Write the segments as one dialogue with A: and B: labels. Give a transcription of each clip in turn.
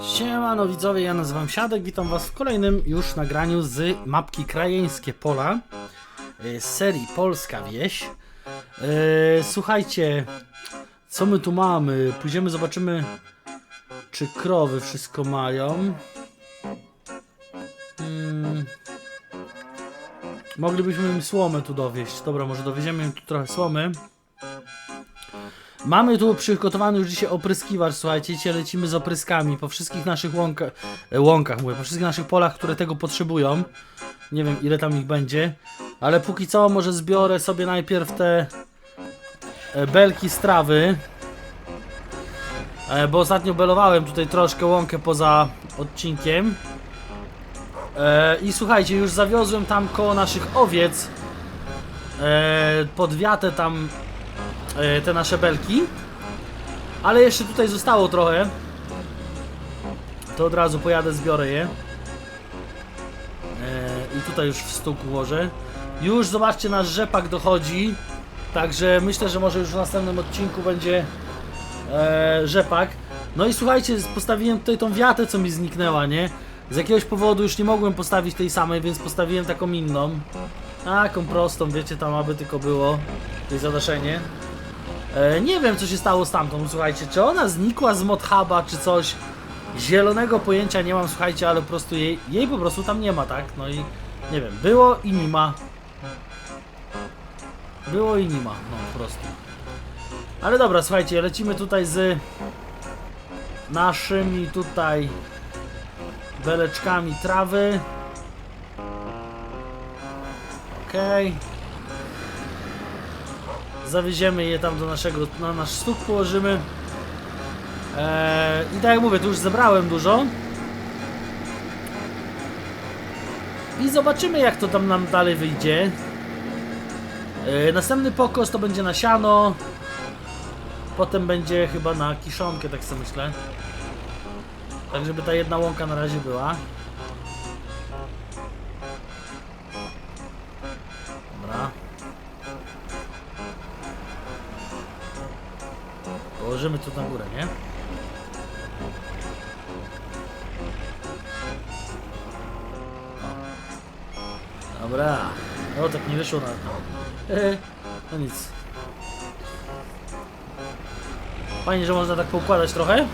A: Siemano widzowie, ja nazywam Siadek, witam was w kolejnym już nagraniu z mapki Krajeńskie Pola y, z serii Polska Wieś. Y, Słuchajcie, co my tu mamy? Pójdziemy, zobaczymy czy krowy wszystko mają. Hmm. Moglibyśmy im słomę tu dowieść. Dobra, może dowieziemy im tu trochę słomy. Mamy tu przygotowany już dzisiaj opryskiwacz, słuchajcie, dzisiaj lecimy z opryskami po wszystkich naszych łąkach, e, łąkach mówię, po wszystkich naszych polach, które tego potrzebują. Nie wiem ile tam ich będzie, ale póki co może zbiorę sobie najpierw te e, belki z trawy. E, Bo ostatnio belowałem tutaj troszkę łąkę poza odcinkiem. I słuchajcie, już zawiozłem tam koło naszych owiec e, pod wiatę tam te nasze belki. Ale jeszcze tutaj zostało trochę. To od razu pojadę, zbiorę je. E, I tutaj już w stół ułożę. Już zobaczcie, nasz rzepak dochodzi. Także myślę, że może już w następnym odcinku będzie e, rzepak. No i słuchajcie, postawiłem tutaj tą wiatę, co mi zniknęła, nie? Z jakiegoś powodu już nie mogłem postawić tej samej, więc postawiłem taką inną. Taką prostą, wiecie, tam aby tylko było tej zadaszenie. E, nie wiem, co się stało z tamtą, słuchajcie, czy ona znikła z Modhuba, czy coś. Zielonego pojęcia nie mam, słuchajcie, ale po prostu jej, jej po prostu tam nie ma, tak? No i nie wiem, było i nie ma. Było i nie ma, no po prostu. Ale dobra, słuchajcie, lecimy tutaj z naszymi tutaj beleczkami trawy. Okej. Zawieziemy je tam do naszego, na nasz stóp położymy. Eee, I tak jak mówię, tu już zebrałem dużo. I zobaczymy jak to tam nam dalej wyjdzie. Eee, następny pokos to będzie na siano. Potem będzie chyba na kiszonkę, tak sobie myślę. Tak, żeby ta jedna łąka na razie była. Położymy tu na górę, nie? Dobra. No tak nie wyszło na to. No nic. Fajnie, że można tak poukładać trochę.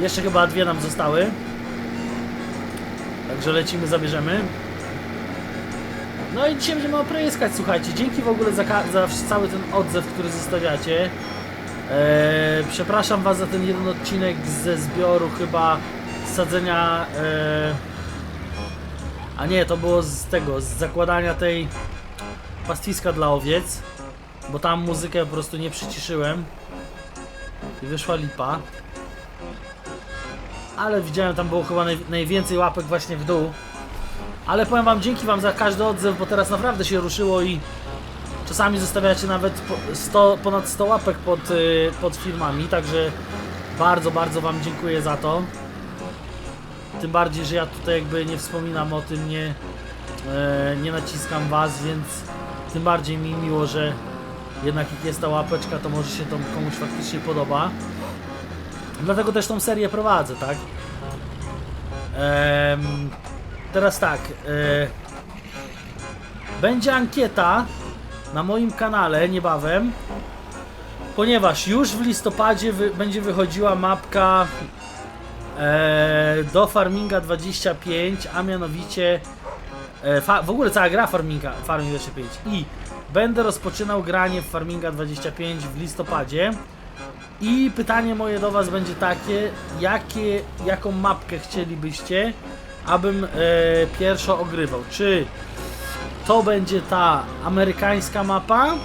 A: Jeszcze chyba dwie nam zostały. Także lecimy, zabierzemy. No i dzisiaj będziemy opryskać, słuchajcie. Dzięki w ogóle za, za cały ten odzew, który zostawiacie. Eee, przepraszam Was za ten jeden odcinek ze zbioru chyba sadzenia. Eee, a nie, to było z tego, z zakładania tej pastwiska dla owiec. Bo tam muzykę po prostu nie przyciszyłem. I wyszła lipa. Ale widziałem, tam było chyba naj, najwięcej łapek właśnie w dół. Ale powiem wam, dzięki wam za każdy odzew, bo teraz naprawdę się ruszyło i czasami zostawiacie nawet po 100, ponad 100 łapek pod, y, pod filmami, także bardzo, bardzo wam dziękuję za to. Tym bardziej, że ja tutaj jakby nie wspominam o tym, nie, e, nie naciskam was, więc tym bardziej mi miło, że jednak jak jest ta łapeczka, to może się to komuś faktycznie podoba. Dlatego też tą serię prowadzę, tak? Em, teraz tak. E, będzie ankieta na moim kanale niebawem, ponieważ już w listopadzie wy, będzie wychodziła mapka e, do Farminga 25, a mianowicie e, w ogóle cała gra Farminga, Farming 25 i będę rozpoczynał granie w Farminga 25 w listopadzie. I pytanie moje do Was będzie takie, jakie, jaką mapkę chcielibyście, abym e, pierwszo ogrywał? Czy to będzie ta amerykańska mapa, e,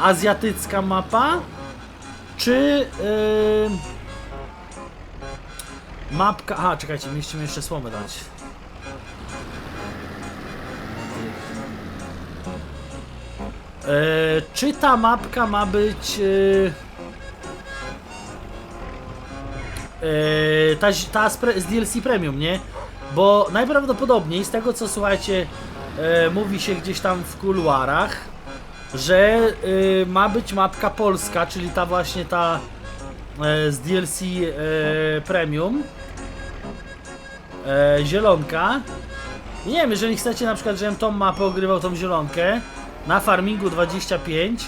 A: azjatycka mapa, czy e, mapka... Aha, czekajcie, mieliście mi jeszcze słomę dać. E, czy ta mapka ma być... Ta, ta z, z DLC Premium, nie? Bo najprawdopodobniej z tego co słuchajcie e, mówi się gdzieś tam w kuluarach, że e, ma być mapka polska, czyli ta właśnie ta e, z DLC Premium. Zielonka. I nie wiem, jeżeli chcecie na przykład, żebym tą mapę ogrywał, tą zielonkę na farmingu 25,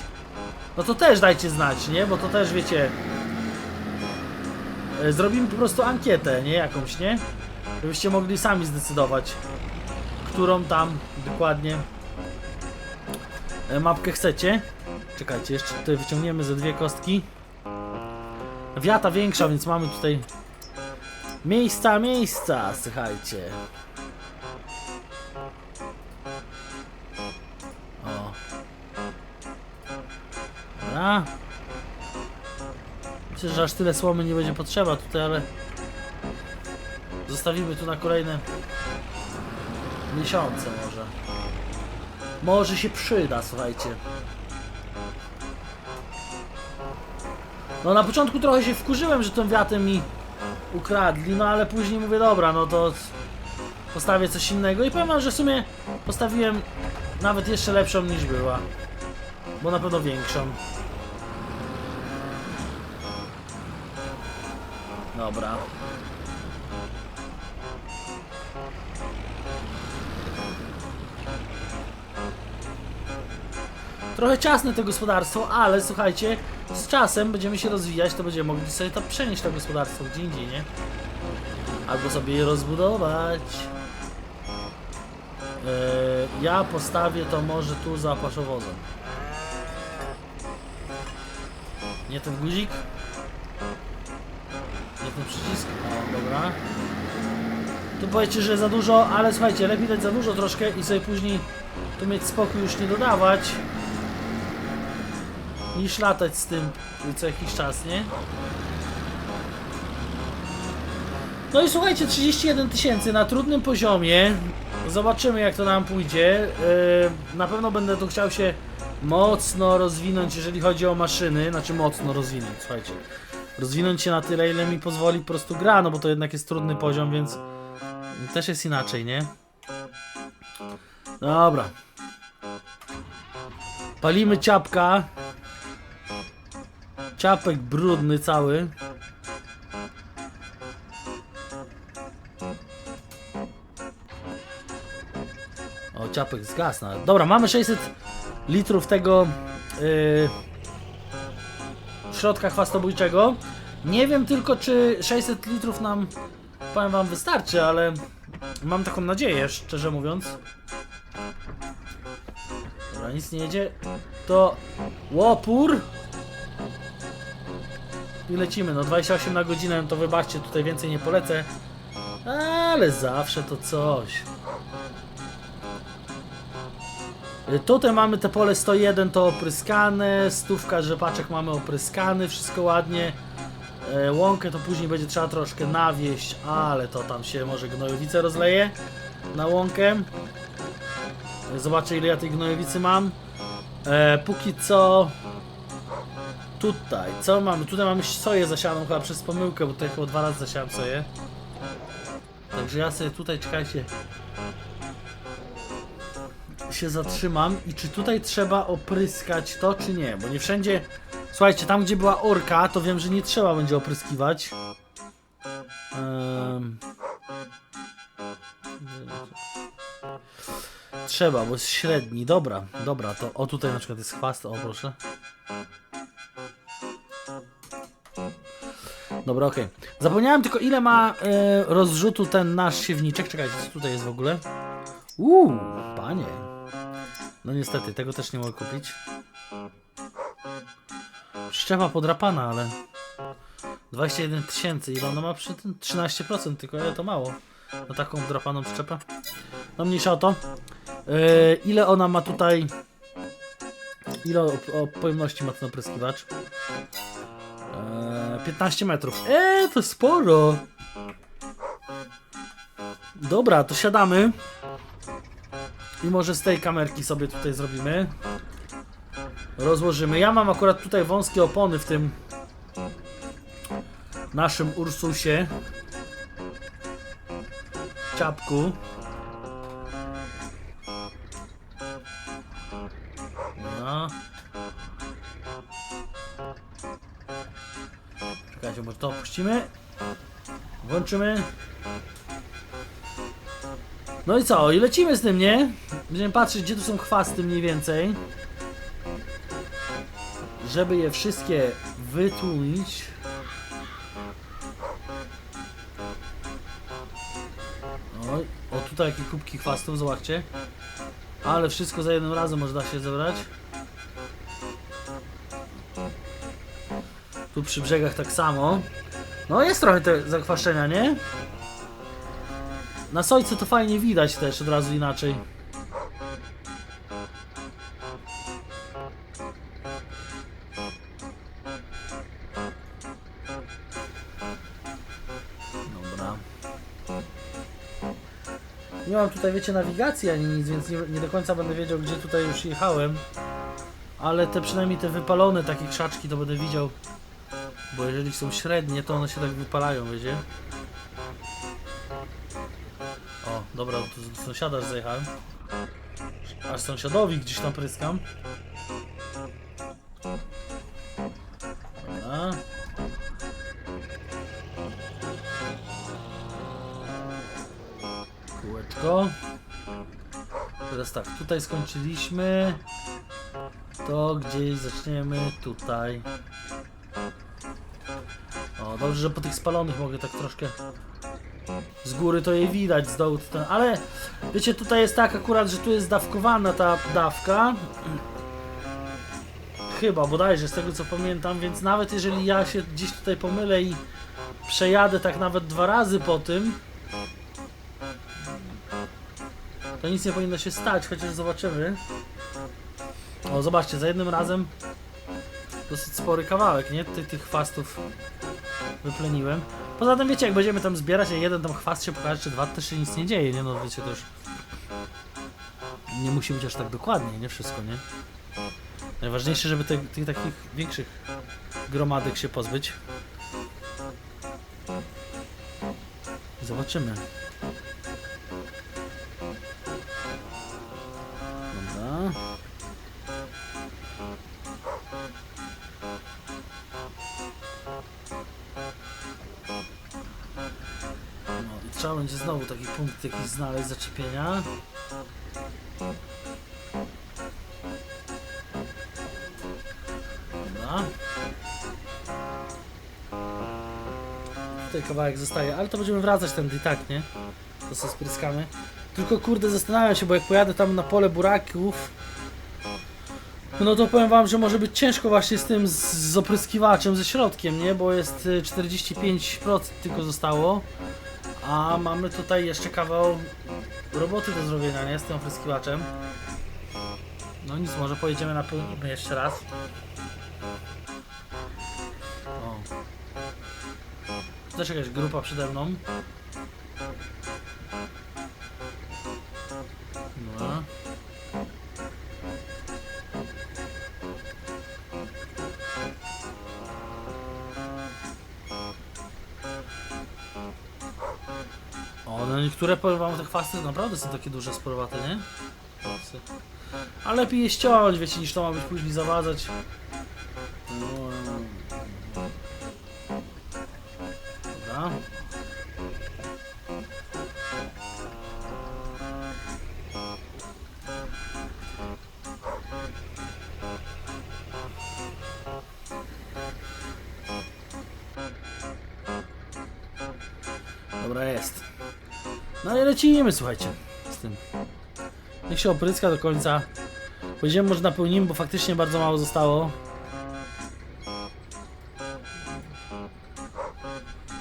A: no to też dajcie znać, nie? Bo to też wiecie. Zrobimy po prostu ankietę, nie? Jakąś, nie? Żebyście mogli sami zdecydować, którą tam dokładnie e, mapkę chcecie. Czekajcie, jeszcze tutaj wyciągniemy ze dwie kostki. Wiata większa, więc mamy tutaj miejsca, miejsca, słuchajcie. O. Dobra. Myślę, że aż tyle słomy nie będzie potrzeba tutaj, ale zostawimy tu na kolejne miesiące może. Może się przyda, słuchajcie. No na początku trochę się wkurzyłem, że tą wiatę mi ukradli, no ale później mówię, dobra, no to postawię coś innego i powiem wam, że w sumie postawiłem nawet jeszcze lepszą niż była. Bo na pewno większą. Dobra. Trochę ciasne to gospodarstwo, ale słuchajcie, z czasem będziemy się rozwijać, to będziemy mogli sobie to przenieść to gospodarstwo gdzie indziej, nie? Albo sobie je rozbudować. Eee, ja postawię to może tu za paszowozem. Nie ten guzik? Nie ten przycisk? O, dobra. Tu powiecie, że za dużo, ale słuchajcie, lepiej dać za dużo troszkę i sobie później tu mieć spokój już nie dodawać niż latać z tym co jakiś czas, nie? No i słuchajcie, 31 tysięcy na trudnym poziomie. Zobaczymy jak to nam pójdzie. Yy, na pewno będę tu chciał się mocno rozwinąć, jeżeli chodzi o maszyny. Znaczy mocno rozwinąć, słuchajcie. Rozwinąć się na tyle, ile mi pozwoli po prostu gra, no bo to jednak jest trudny poziom, więc też jest inaczej, nie? Dobra. Palimy ciapka. Ciapek brudny cały. O, ciapek zgasł. Dobra, mamy 600 litrów tego yy, środka chwastobójczego. Nie wiem tylko, czy 600 litrów nam, powiem wam, wystarczy, ale mam taką nadzieję, szczerze mówiąc. Dobra, nic nie jedzie. To łopór. I lecimy, no 28 na godzinę, to wybaczcie, tutaj więcej nie polecę. Ale zawsze to coś. Y, Tutaj mamy te pole 101 to opryskane, stówka rzepaczek mamy opryskany, wszystko ładnie. E, Łąkę to później będzie trzeba troszkę nawieść, ale to tam się może gnojowice rozleje na łąkę. Zobaczę ile ja tej gnojowicy mam. E, póki co tutaj, co mamy? Tutaj mamy soję zasianą chyba przez pomyłkę, bo tutaj chyba dwa razy zasiałem soję. Także ja sobie tutaj, czekajcie, się zatrzymam i czy tutaj trzeba opryskać to, czy nie, bo nie wszędzie... Słuchajcie, tam gdzie była orka, to wiem, że nie trzeba będzie opryskiwać. Em. Trzeba, bo jest średni. Dobra, dobra, to o tutaj na przykład jest chwast, o proszę. Dobra, okej. Zapomniałem tylko ile ma e, rozrzutu ten nasz siewniczek. Czekajcie, co tutaj jest w ogóle? Uuu, panie. No niestety, tego też nie mogę kupić. Szczepa podrapana, ale... 21 tysięcy, ile ona ma przy tym? 13%, tylko ile to mało. Na taką drapaną szczepę. No mniejsza o to. Yy, ile ona ma tutaj... Ile o, o pojemności ma ten opryskiwacz? Eee, 15 metrów. Eee, to sporo. Dobra, to siadamy. I może z tej kamerki sobie tutaj zrobimy. Rozłożymy. Ja mam akurat tutaj wąskie opony w tym naszym Ursusie. Ciapku. No. Czekajcie, Puścimy. Włączymy. No i co? I lecimy z tym, nie? Będziemy patrzeć, gdzie tu są chwasty mniej więcej. Żeby je wszystkie wytłumić. Oj, o tutaj jakie kubki chwastów, zobaczcie. Ale wszystko za jednym razem można się zebrać. Tu przy brzegach tak samo. No jest trochę te zakwaszczenia, nie? Na sojce to fajnie widać też od razu inaczej. Dobra. Nie mam tutaj, wiecie, nawigacji ani nic, więc nie, nie do końca będę wiedział, gdzie tutaj już jechałem. Ale te przynajmniej te wypalone takie krzaczki to będę widział. Bo jeżeli są średnie, to one się tak wypalają, wiecie? O, dobra, tu do sąsiada zajechałem. Aż sąsiadowi gdzieś tam pryskam. Dobra. Kółeczko. Teraz tak, tutaj skończyliśmy. To gdzieś zaczniemy tutaj. Dobrze, że po tych spalonych mogę tak troszkę z góry to je widać, z dołu to ten, ale wiecie, tutaj jest tak akurat, że tu jest dawkowana ta dawka. Chyba, bodajże, z tego co pamiętam, więc nawet jeżeli ja się gdzieś tutaj pomylę i przejadę tak nawet dwa razy po tym, to nic nie powinno się stać, chociaż zobaczymy. O, zobaczcie, za jednym razem dosyć spory kawałek, nie? Ty, tych chwastów wypleniłem. Poza tym wiecie, jak będziemy tam zbierać, a jeden tam chwast się pokaże, czy dwa, też się nic nie dzieje, nie? No wiecie, już nie musi być aż tak dokładnie, nie wszystko, nie? Najważniejsze, żeby te, tych takich większych gromadek się pozbyć. Zobaczymy. Znowu taki punkt jakiś znaleźć zaczepienia. Dobra. Tutaj kawałek zostaje, ale to będziemy wracać ten i tak, nie? To sobie spryskamy. Tylko kurde zastanawiam się, bo jak pojadę tam na pole buraków, no to powiem wam, że może być ciężko właśnie z tym z, opryskiwaczem, ze środkiem, nie? Bo jest y, 45% tylko zostało. A mamy tutaj jeszcze kawał roboty do zrobienia, nie? Z tym opryskiwaczem. No nic, może pojedziemy na pełnimy jeszcze raz. O. Też jakaś grupa przede mną. Niektóre powiem wam, te chwasty naprawdę są takie duże, sporowate, nie? Ale lepiej je ściąć, wiecie, niż to ma być później zawadzać. No, i lecimy, słuchajcie, z tym. Niech się opryska do końca. Pojedziemy może napełnimy, bo faktycznie bardzo mało zostało.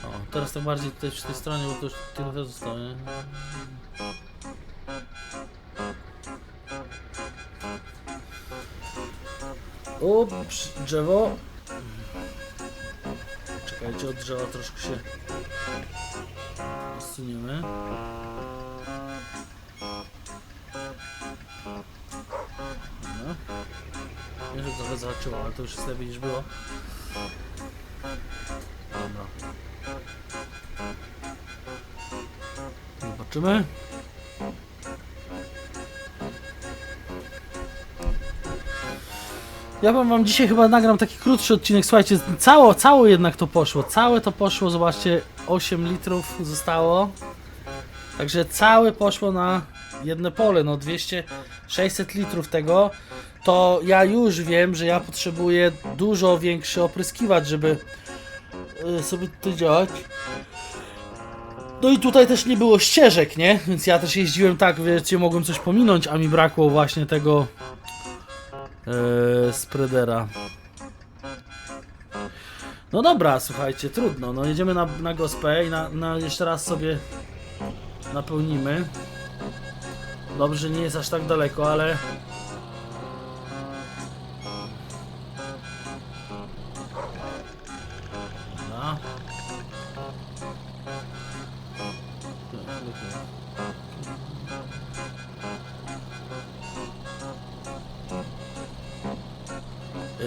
A: O, teraz tak bardziej tutaj przy tej stronie, bo to już tyle też zostało, nie? Ups, drzewo. Czekajcie, od drzewa troszkę się Zsuniemy. Trochę zahaczyło, ale to już jest lepiej niż było. Dobra. Zobaczymy. Ja powiem wam dzisiaj chyba nagram taki krótszy odcinek. Słuchajcie, cało, cało jednak to poszło. Całe to poszło, zobaczcie, 8 litrów zostało. Także całe poszło na jedno pole, no 200, 600 litrów tego. To ja już wiem, że ja potrzebuję dużo większy opryskiwacz, żeby y, sobie to działać. No i tutaj też nie było ścieżek, nie? Więc ja też jeździłem tak, wiecie, mogłem coś pominąć, a mi brakło właśnie tego Eee, spreadera. No dobra, słuchajcie, trudno. No jedziemy na, na gospę i na, na jeszcze raz sobie napełnimy. Dobrze, nie jest aż tak daleko, ale.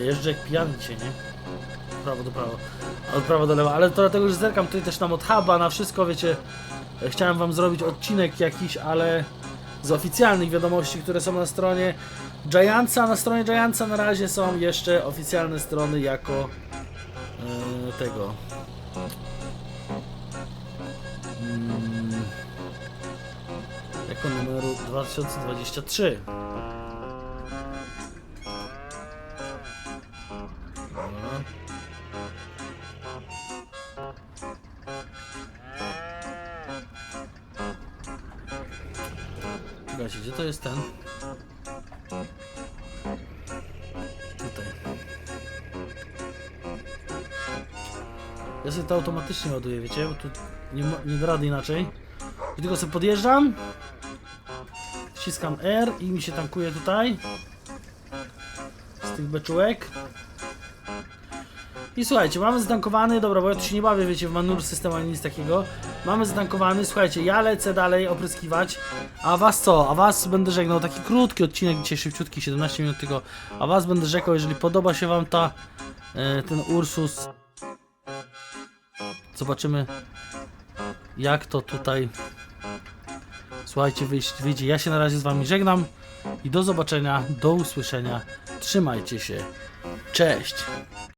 A: Jeżdżę jak pijany dzisiaj, nie? Prawo do prawo. Od prawa do lewa, ale to dlatego, że zerkam tutaj też nam od huba na wszystko, wiecie. Chciałem wam zrobić odcinek jakiś, ale z oficjalnych wiadomości, które są na stronie Giantsa. Na stronie Giantsa na razie są jeszcze oficjalne strony jako e, tego. Mm, numeru 2023. gdzie to jest ten? Tutaj. Ja sobie to automatycznie ładuję, wiecie? Bo tu nie, nie da rady inaczej. I tylko sobie podjeżdżam. Wciskam R i mi się tankuje tutaj. Z tych beczułek. I słuchajcie, mamy zdankowany, dobra, bo ja tu się nie bawię, wiecie, w manur system ani nic takiego. Mamy zdankowany, słuchajcie, ja lecę dalej opryskiwać. A was co? A was będę żegnał, taki krótki odcinek, dzisiaj szybciutki, 17 minut tylko. A was będę rzekał, jeżeli podoba się wam ta, e, ten Ursus. Zobaczymy, jak to tutaj, słuchajcie, wyjdzie. Ja się na razie z wami żegnam i do zobaczenia, do usłyszenia. Trzymajcie się. Cześć!